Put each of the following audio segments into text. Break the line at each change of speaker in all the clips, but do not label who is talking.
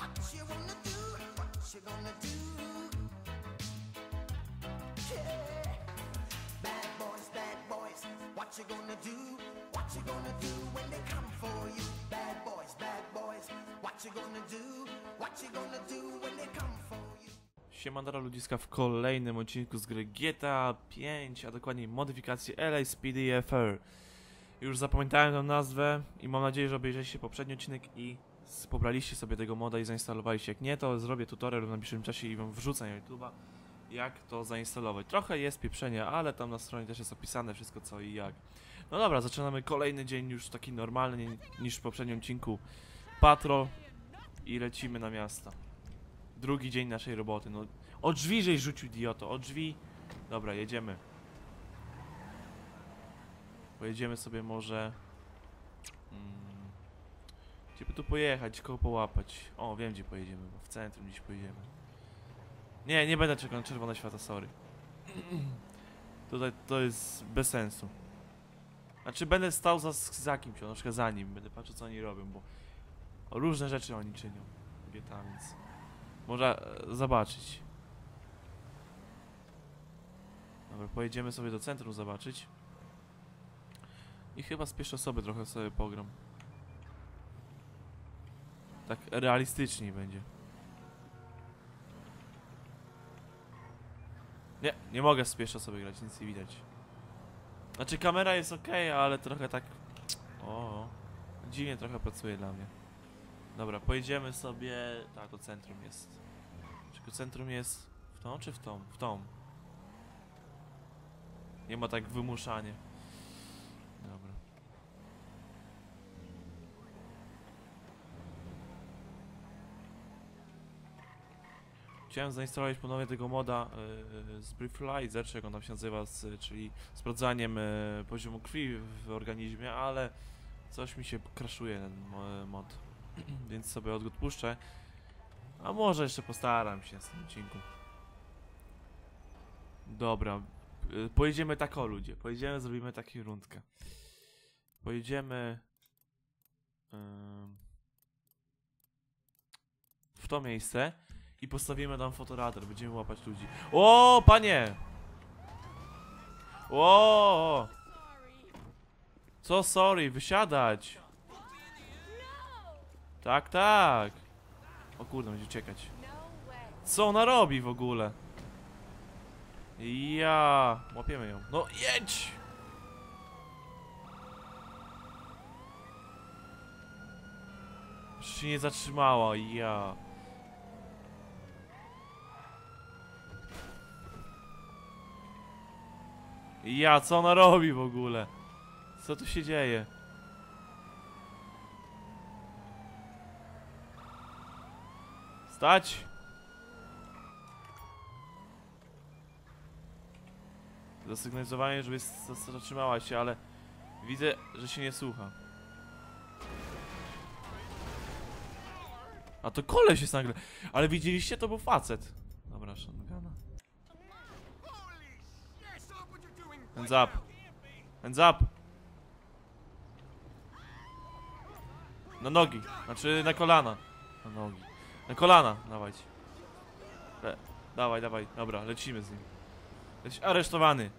You wanna do? What gonna do? What you gonna do? What you gonna do you? What you gonna do? What you gonna do you?
Siemandara ludziska w kolejnym odcinku z gry GTA 5, a dokładniej modyfikacji LASPDFR. Już zapamiętałem tę nazwę i mam nadzieję, że obejrzeliście poprzedni odcinek i pobraliście sobie tego moda i zainstalowaliście. Jak nie, to zrobię tutorial w najbliższym czasie i wam wrzucę na YouTube'a, jak to zainstalować. Trochę jest pieprzenie, ale tam na stronie też jest opisane wszystko co i jak. No dobra, zaczynamy kolejny dzień już taki normalny ni- niż w poprzednim odcinku. Patrol i lecimy na miasto. Drugi dzień naszej roboty. No, o drzwi żeś rzucił idioto, o drzwi. Dobra, jedziemy. Pojedziemy sobie może... Mm, gdzie by tu pojechać, kogo połapać? O, wiem gdzie pojedziemy, bo w centrum gdzieś pojedziemy. Nie, nie będę czekał na czerwone świata, sorry. Tutaj to jest bez sensu. Znaczy będę stał za, za kimś, na przykład za nim, będę patrzył co oni robią, bo różne rzeczy oni czynią. GTA, więc... Można e, zobaczyć. Dobra, pojedziemy sobie do centrum zobaczyć. I chyba pierwszej osoby trochę sobie pogram. Tak realistycznie będzie. Nie, nie mogę pierwszej osoby grać, nic nie widać. Znaczy kamera jest ok, ale trochę tak... O, dziwnie trochę pracuje dla mnie. Dobra, pojedziemy sobie... Tak, to centrum jest. Czy to centrum jest w tą czy w tą? W tą. Nie ma tak wymuszanie. Dobra. Chciałem zainstalować ponownie tego moda yy, z Breathalyzer, jak on tam się nazywa, z, czyli sprawdzaniem yy, poziomu krwi w organizmie, ale coś mi się kraszuje ten mo- mod. Więc sobie odpuszczę. A może jeszcze postaram się z tym odcinku. Dobra. y, Pojedziemy tak o ludzie. Pojedziemy, zrobimy taką rundkę. Pojedziemy... w to miejsce i postawimy tam fotoradar. Będziemy łapać ludzi. O, panie! O! Co sorry? Wysiadać! Tak, tak. O kurde, będzie uciekać. Co ona robi w ogóle? Ja, łapiemy ją. No jedź! Przecież się nie zatrzymała, ja. Ja, co ona robi w ogóle? Co tu się dzieje? Stać! Zasygnalizowanie, żeby zatrzymała się, ale widzę, że się nie słucha. A to koleś jest nagle. Ale widzieliście, to był facet. Dobra, shotguna. Hands up. Hands up. Na nogi. Znaczy na kolana. Na nogi. Na kolana, dawajcie. Le dawaj, dawaj, dobra, lecimy z nim. Leci aresztowany.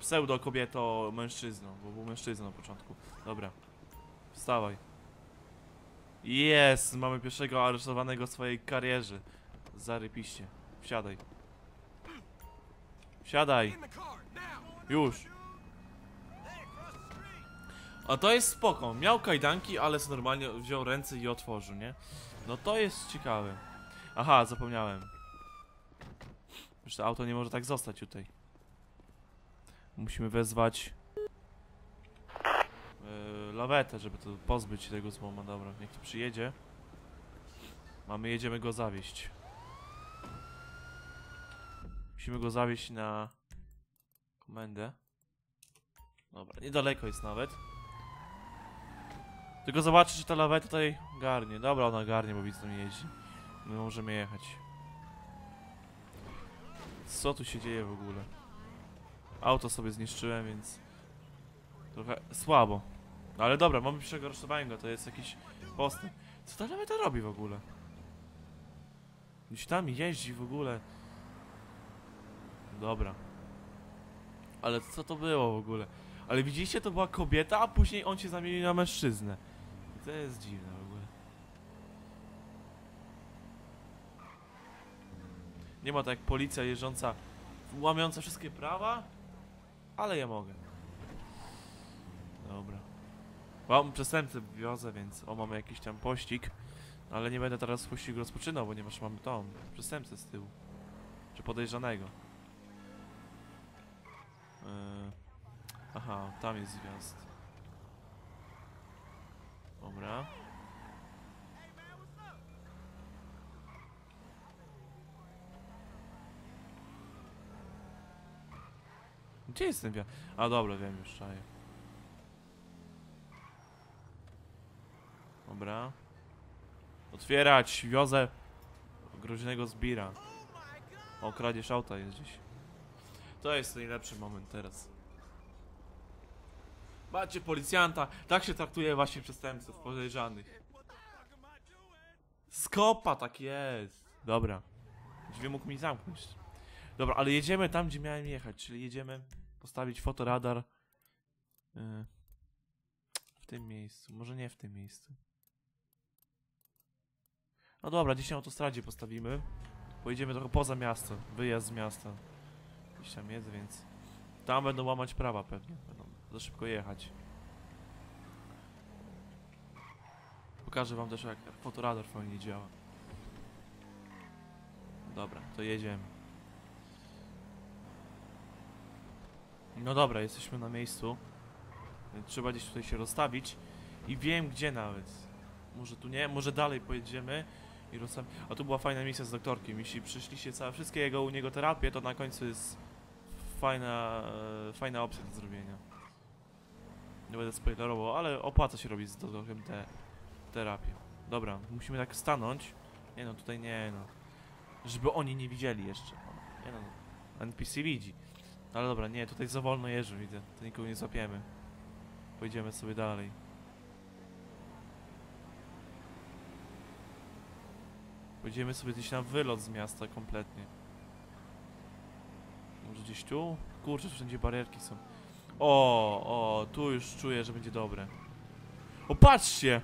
Pseudo kobieto mężczyzną, bo był mężczyzną na początku. Dobra. Wstawaj. Jest, mamy pierwszego aresztowanego w swojej karierze. Zarypiście. Wsiadaj. Wsiadaj. Już. A to jest spoko. Miał kajdanki, ale normalnie wziął ręce i otworzył, nie? No to jest ciekawe. Aha, zapomniałem. Już to auto nie może tak zostać tutaj. Musimy wezwać yy, lawetę, żeby to pozbyć się tego złoma. Dobra, niech to przyjedzie. Mamy, jedziemy go zawieść. Musimy go zawieść na komendę. Dobra, niedaleko jest nawet. Tylko zobaczę, czy ta laweta tutaj garnie. Dobra, ona garnie, bo widzę, tam jeździ. My możemy jechać. Co tu się dzieje w ogóle? Auto sobie zniszczyłem, więc... Trochę słabo. No ale dobra, mamy pierwszego go, to jest jakiś postęp. Co ta laweta robi w ogóle? Gdzieś tam jeździ w ogóle. Dobra. Ale co to było w ogóle? Ale widzieliście, to była kobieta, a później on się zamienił na mężczyznę. To jest dziwne w ogóle. Nie ma tak jak policja jeżdżąca, łamiąca wszystkie prawa, ale ja mogę. Dobra. Mam przestępcę wiozę, więc o, mamy jakiś tam pościg. Ale nie będę teraz pościgu rozpoczynał, ponieważ mamy tą przestępcę z tyłu. Czy podejrzanego. Yy. Aha, tam jest zwiast. Dobra. Gdzie jest ten wjazd? A dobra, wiem już, czaję. Dobra. Otwierać, wiozę groźnego zbira. O, kradzież auta jest gdzieś. To jest najlepszy moment teraz. Macie policjanta, tak się traktuje właśnie przestępców podejrzanych. Skopa, tak jest. Dobra. Drzwi mógł mi zamknąć. Dobra, ale jedziemy tam, gdzie miałem jechać, czyli jedziemy postawić fotoradar yy, w tym miejscu. Może nie w tym miejscu. No dobra, gdzieś na autostradzie postawimy. Pojedziemy trochę poza miasto, wyjazd z miasta. Gdzieś tam jest, więc tam będą łamać prawa pewnie. Będą za szybko jechać. Pokażę wam też jak fotoradar fajnie działa. Dobra, to jedziemy. No dobra, jesteśmy na miejscu. Trzeba gdzieś tutaj się rozstawić. I wiem gdzie nawet. Może tu nie, może dalej pojedziemy i rozstawić. A tu była fajna misja z doktorkiem. Jeśli przyszliście całe, wszystkie jego u niego terapie, to na końcu jest fajna, e, fajna opcja do zrobienia. Nie będę spoilerował, ale opłaca się robić z doktorem te terapię. Dobra, musimy tak stanąć. Nie no, tutaj nie no. Żeby oni nie widzieli jeszcze. Nie no, NPC widzi. Ale dobra, nie, tutaj za wolno jeżdżą, widzę. To nikogo nie złapiemy. Pojedziemy sobie dalej. Pojedziemy sobie gdzieś na wylot z miasta kompletnie. Może gdzieś tu? Kurczę, wszędzie barierki są. O, o, tu już czuję, że będzie dobre. O, patrzcie!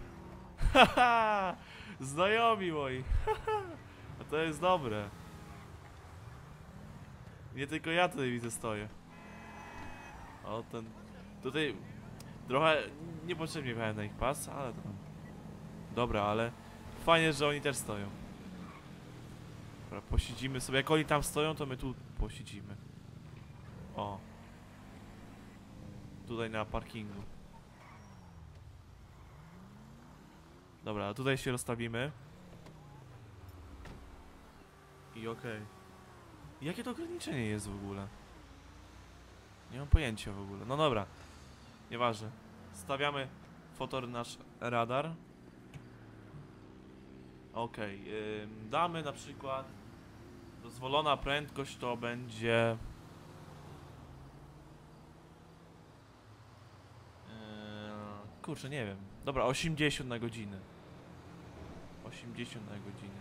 Haha! Znajomi moi! Haha! A to jest dobre. Nie tylko ja tutaj widzę stoję. O, ten... Tutaj... Trochę niepotrzebnie jechałem na ich pas, ale to... Dobra, ale... Fajnie, że oni też stoją. Dobra, posiedzimy sobie. Jak oni tam stoją, to my tu posiedzimy. O. Tutaj na parkingu. Dobra, tutaj się rozstawimy. I okej. Jakie to ograniczenie jest w ogóle? Nie mam pojęcia w ogóle. No dobra. Nieważne. Stawiamy fotor nasz radar. Ym, damy na przykład dozwolona prędkość to będzie Yy, Kurczę, nie wiem. Dobra, 80 na godzinę. 80 na godzinę.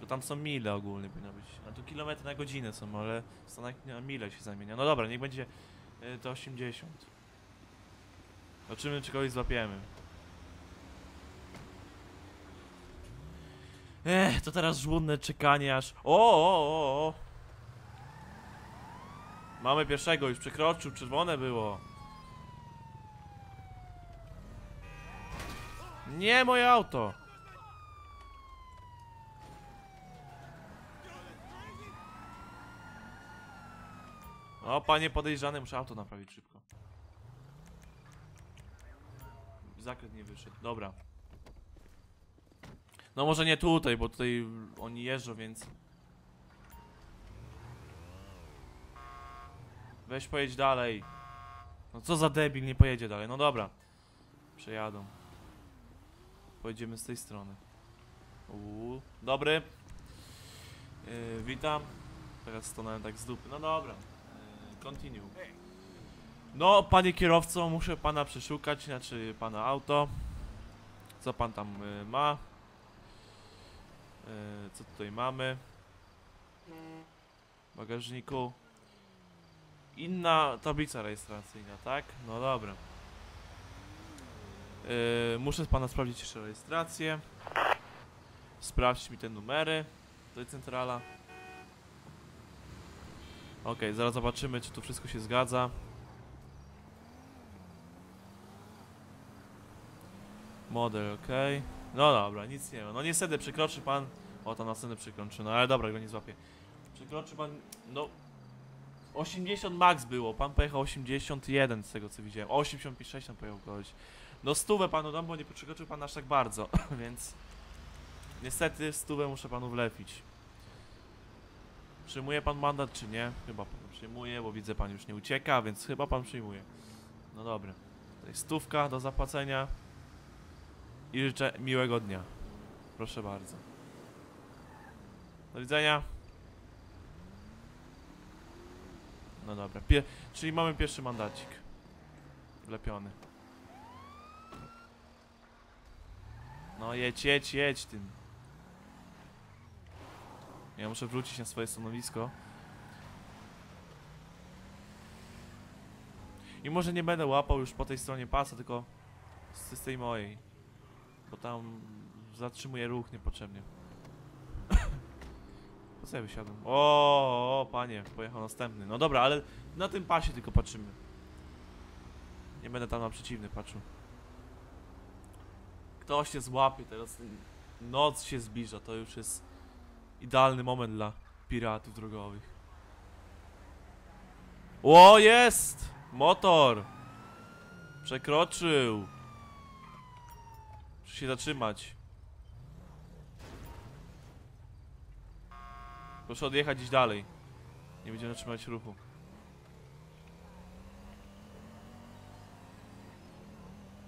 To tam są mile ogólnie powinno być. A tu kilometry na godzinę są, ale w Stanach na mile się zamienia. No dobra, niech będzie yy, to 80. Zobaczymy, czy kogoś złapiemy. Ech, to teraz żłudne czekanie aż... O, o, o, o. Mamy pierwszego, już przekroczył, czerwone było. Nie moje auto! O, panie podejrzany, muszę auto naprawić szybko. Zakręt nie wyszedł, dobra. No może nie tutaj, bo tutaj oni jeżdżą, więc... Weź pojedź dalej. No co za debil, nie pojedzie dalej. No dobra. Przejadą. Pojedziemy z tej strony. Uuu, dobry. Yy, witam. Teraz stanąłem tak z dupy. No dobra. Yy, continue. No, panie kierowco, muszę pana przeszukać, znaczy pana auto. Co pan tam yy, ma? Co tutaj mamy? W bagażniku. Inna tablica rejestracyjna, tak? No dobra. Yy, muszę pana sprawdzić jeszcze rejestrację. Sprawdź mi te numery. Jest centrala. Okej, zaraz zobaczymy, czy tu wszystko się zgadza. Model, okej. No dobra, nic nie ma. No niestety przekroczy pan. O, tam następny przekroczy, no ale dobra, go nie złapię. Przekroczy pan, no. 80 max było, pan pojechał 81 z tego co widziałem. 86 tam pojechał kogoś. No stówę panu dam, bo nie przekroczył pan aż tak bardzo, więc. Niestety stówę muszę panu wlepić. Przyjmuje pan mandat czy nie? Chyba pan przyjmuje, bo widzę pan już nie ucieka, więc chyba pan przyjmuje. No dobra. Jest stówka do zapłacenia. I życzę miłego dnia. Proszę bardzo. Do widzenia. No dobra, Pie czyli mamy pierwszy mandacik. Wlepiony. No jedź, jedź, jedź tym. Ja muszę wrócić na swoje stanowisko. I może nie będę łapał już po tej stronie pasa, tylko z tej mojej. Bo tam zatrzymuje ruch niepotrzebnie. Ja wysiadłem? O, o, panie, pojechał następny. No dobra, ale na tym pasie tylko patrzymy. Nie będę tam na przeciwny patrzył. Ktoś się złapie teraz. Noc się zbliża, to już jest idealny moment dla piratów drogowych. O, jest! Motor! Przekroczył! Muszę się zatrzymać. Proszę odjechać gdzieś dalej. Nie będziemy zatrzymać ruchu.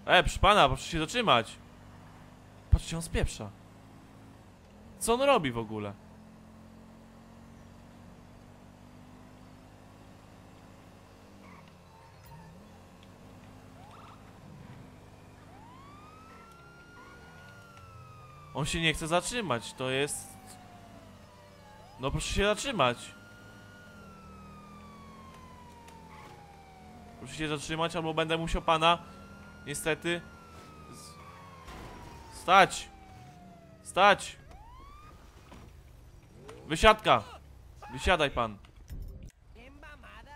E, proszę pana, proszę się zatrzymać. Patrzcie, on spieprza. Co on robi w ogóle? On się nie chce zatrzymać, to jest... No proszę się zatrzymać. Proszę się zatrzymać, albo będę musiał pana... Niestety... Stać! Stać! Wysiadka! Wysiadaj pan.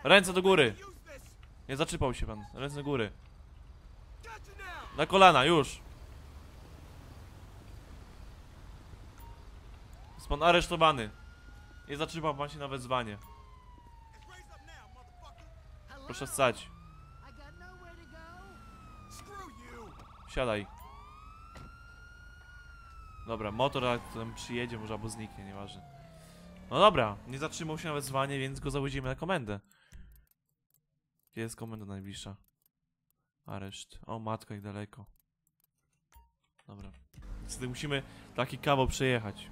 Ręce do góry. Nie zatrzymał się pan. Ręce do góry. Na kolana, już. Jest pan aresztowany. Nie zatrzymał pan się na wezwanie. Proszę wstać. Siadaj. Dobra, motor tam przyjedzie, może albo zniknie, nieważne. No dobra, nie zatrzymał się na wezwanie, więc go zawodzimy na komendę. Gdzie jest komenda najbliższa? Areszt. O, matka, jak daleko. Dobra. Niestety musimy taki kawał przejechać.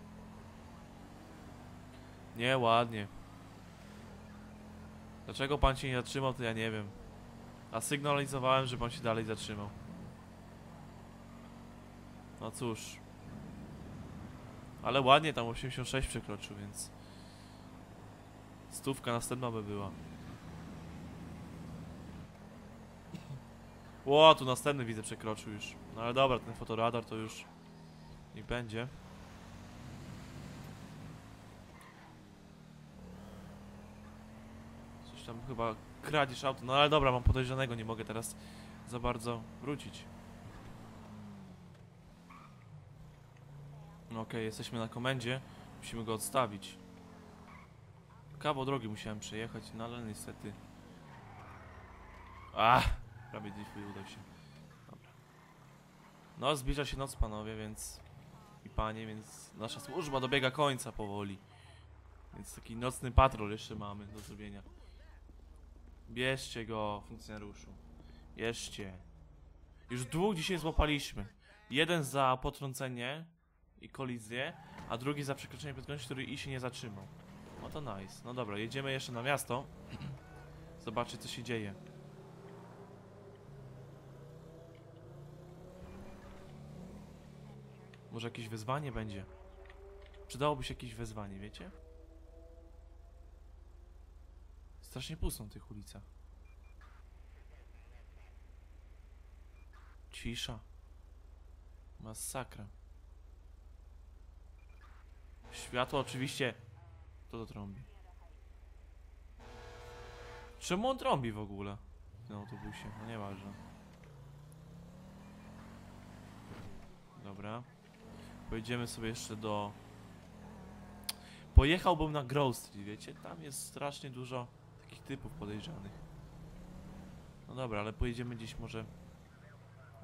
Nie, ładnie. Dlaczego pan się nie zatrzymał, to ja nie wiem. A sygnalizowałem, że pan się dalej zatrzymał. No cóż. Ale ładnie tam 86 przekroczył, więc... Stówka następna by była. Ło, tu następny widzę przekroczył już. No ale dobra, ten fotoradar to już... Niech będzie. Coś tam chyba kradzież auto. No ale dobra, mam podejrzanego, nie mogę teraz za bardzo wrócić. No Okej, jesteśmy na komendzie. Musimy go odstawić. Kawał drogi musiałem przejechać, no ale niestety... Ach! Prawie gdzieś udał się. Dobra. No, zbliża się noc, panowie, więc... I panie, więc nasza służba dobiega końca powoli. Więc taki nocny patrol jeszcze mamy do zrobienia. Bierzcie go, funkcjonariuszu. Bierzcie. Już dwóch dzisiaj złapaliśmy. Jeden za potrącenie i kolizję, a drugi za przekroczenie prędkości, który i się nie zatrzymał. No to nice. No dobra, jedziemy jeszcze na miasto. Zobaczyć co się dzieje. Może jakieś wyzwanie będzie. Przydałoby się jakieś wezwanie, wiecie? Strasznie pusto na tych ulicach. Cisza. Masakra. Światło oczywiście. Kto to trąbi? Czemu on trąbi w ogóle? W tym autobusie, no nieważne. Dobra. Pojedziemy sobie jeszcze do... Pojechałbym na Grove Street, wiecie? Tam jest strasznie dużo takich typów podejrzanych. No dobra, ale pojedziemy gdzieś może...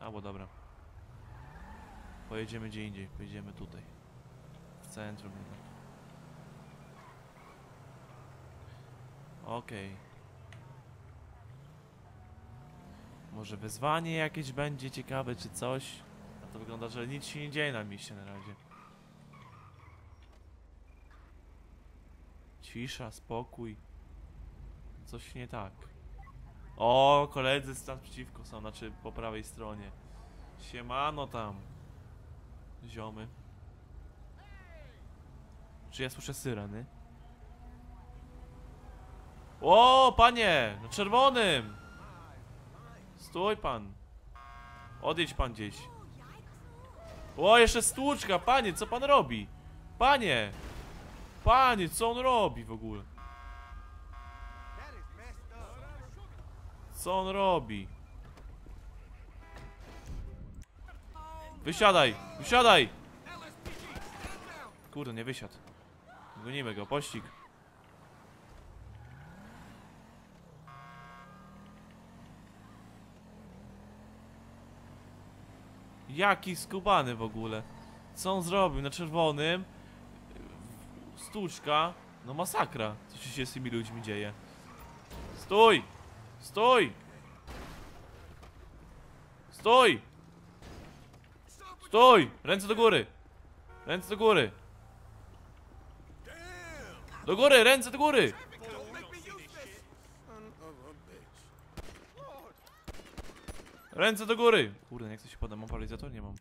Albo dobra. Pojedziemy gdzie indziej, pojedziemy tutaj. W centrum. Okej. Może wezwanie jakieś będzie ciekawe, czy coś? A to wygląda, że nic się nie dzieje na mieście na razie. Cisza, spokój. Coś nie tak. O, koledzy stan przeciwko są, znaczy po prawej stronie. Siemano tam. Ziomy. Czy ja słyszę syreny? O, panie! Na czerwonym! Stój pan. Odejdź pan gdzieś. O, jeszcze stłuczka, panie, co pan robi? Panie! Panie, co on robi w ogóle? Co on robi? Wysiadaj! Wysiadaj! Kurde, nie wysiadł. Gonimy go, pościg. Jaki skubany w ogóle. Co on zrobił? Na czerwonym. Stłuczka. No masakra. Co się z tymi ludźmi dzieje? Stój! Stój! Stój! Stój! Ręce do góry! Ręce do góry! Do góry! Ręce do góry! Ręce do góry! Kurde, nie chcę się podać, mam paralizator? Nie mam.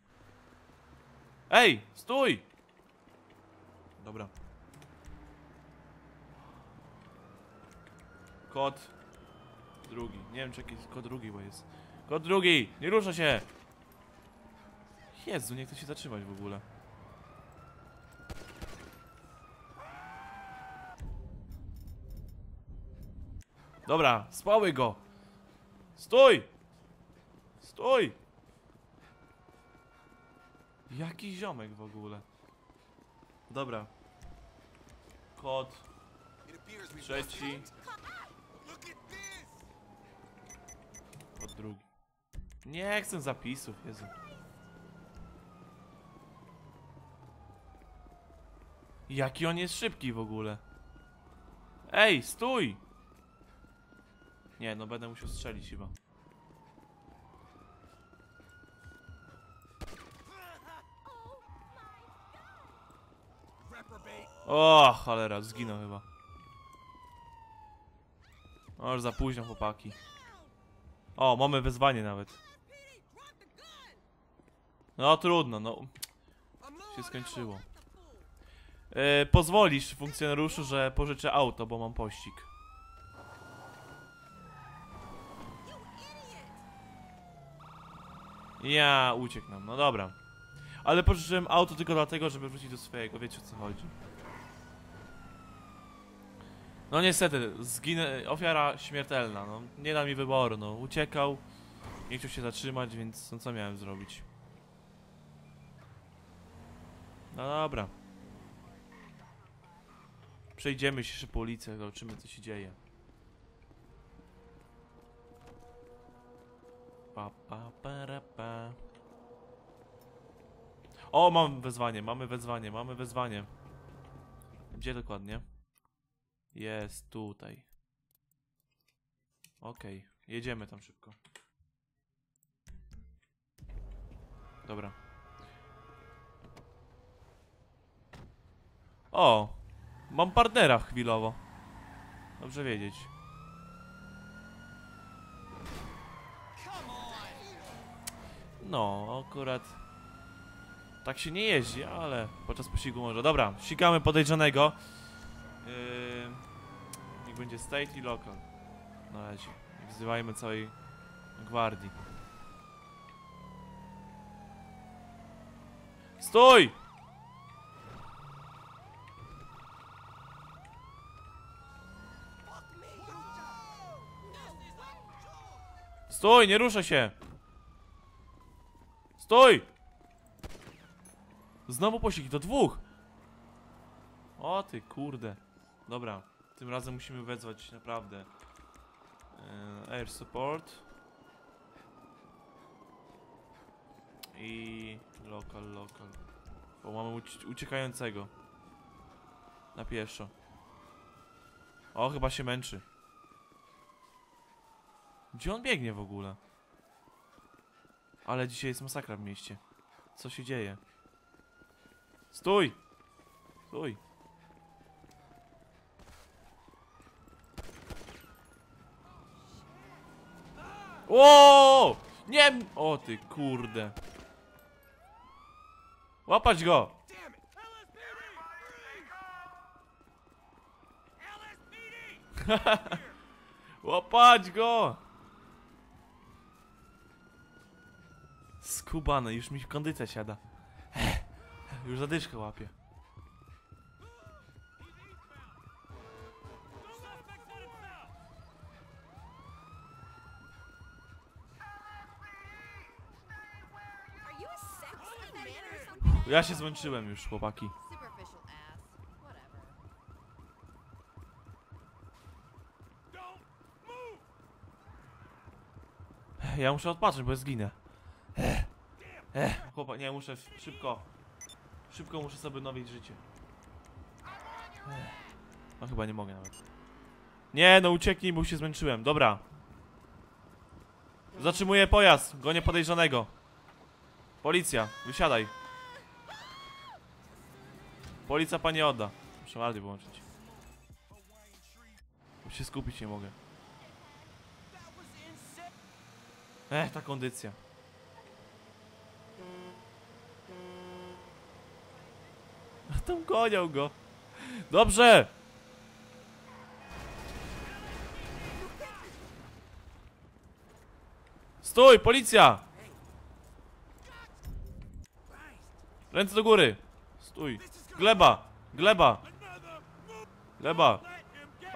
Ej! Stój! Dobra. Kod drugi. Nie wiem, czy jakiś kod drugi, bo jest. Kod drugi! Nie rusza się! Jezu, nie chcę się zatrzymać w ogóle. Dobra, spały go! Stój! Stój! Jaki ziomek w ogóle? Dobra. Kod trzeci. Kod drugi. Nie chcę zapisów, Jezu. Jaki on jest szybki w ogóle. Ej, stój! Nie, no będę musiał strzelić chyba. O, cholera, zginął chyba. O, już za późno, chłopaki. O, mamy wezwanie nawet. No trudno, no. Się skończyło. E, pozwolisz funkcjonariuszu, że pożyczę auto, bo mam pościg. Ja uciekł nam, no dobra. Ale pożyczyłem auto tylko dlatego, żeby wrócić do swojego, wiecie o co chodzi. No niestety, zginę, ofiara śmiertelna, no. Nie da mi wyboru, no. Uciekał, nie chciał się zatrzymać, więc no co miałem zrobić? No dobra. Przejdziemy się jeszcze po ulicach, zobaczymy co się dzieje. Pa, pa, para, pa. O, mam wezwanie, mamy wezwanie, mamy wezwanie. Gdzie dokładnie? Jest tutaj. Okej, jedziemy tam szybko. Dobra. O, mam partnera chwilowo. Dobrze wiedzieć. No, akurat Tak się nie jeździ, ale podczas pościgu może. Dobra, ścigamy podejrzanego. Yy, będzie state i local. Na razie. Nie wzywajmy całej gwardii. Stój! Stój, nie ruszę się! Stój! Znowu pościg, do dwóch! O ty kurde. Dobra, tym razem musimy wezwać naprawdę e, Air Support i local, local. Bo mamy uci uciekającego na pieszo. O, chyba się męczy. Gdzie on biegnie w ogóle? Ale dzisiaj jest masakra w mieście. Co się dzieje? Stój! Stój! O! Nie! O ty kurde. Łapać go! Łapać go! Skubany, już mi kondycja siada. Już zadyszkę łapie. Ja się zmęczyłem już, chłopaki. Ja muszę odpocząć, bo zginę. Ech, chłopak, nie, muszę szybko. Szybko muszę sobie nowić życie. No chyba nie mogę nawet. Nie, no ucieknij, bo się zmęczyłem. Dobra. Zatrzymuję pojazd, gonię podejrzanego. Policja, wysiadaj. Policja panie odda. Muszę radio wyłączyć. Bo się skupić nie mogę. Ech, ta kondycja. Tam gonią go. Dobrze! Stój, policja! Ręce do góry. Stój. Gleba, gleba. Gleba.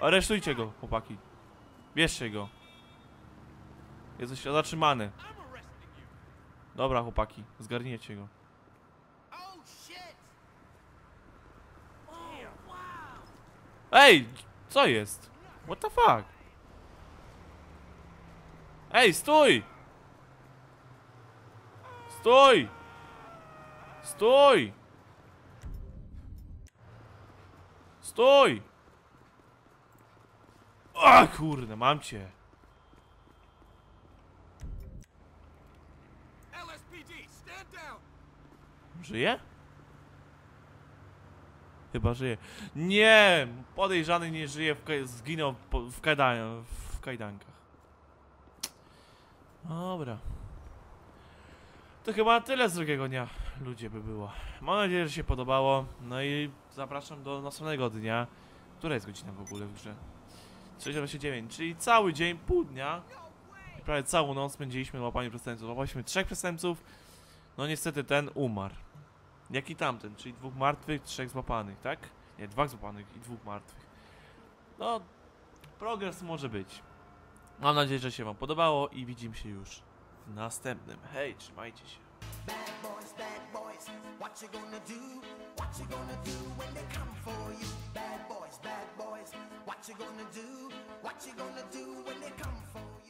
Aresztujcie go, chłopaki. Bierzcie go. Jesteś zatrzymany. Dobra, chłopaki, zgarniecie go. Ej, co jest? What the fuck? Ej, stój! Stój! Stój! Stój! A kurde, mam cię. Żyje? Chyba żyje. Nie! Podejrzany nie żyje, zginął w, kajdan, w kajdankach. Dobra. To chyba tyle z drugiego dnia, ludzie by było. Mam nadzieję, że się podobało. No i zapraszam do następnego dnia. Która jest godzina w ogóle w grze? 3.29, czyli cały dzień, pół dnia. I prawie całą noc spędziliśmy na łapaniu przestępców. Łapaliśmy trzech przestępców. No niestety ten umarł. Jak i tamten, czyli dwóch martwych, trzech złapanych, tak? Nie, dwóch złapanych i dwóch martwych. No, progres może być. Mam nadzieję, że się wam podobało i widzimy się już w następnym. Hej, trzymajcie się.
Bad boys, bad boys, what you gonna do? What you gonna do when they come for you? Bad boys, bad boys, what you gonna do? What you gonna do when they come for you?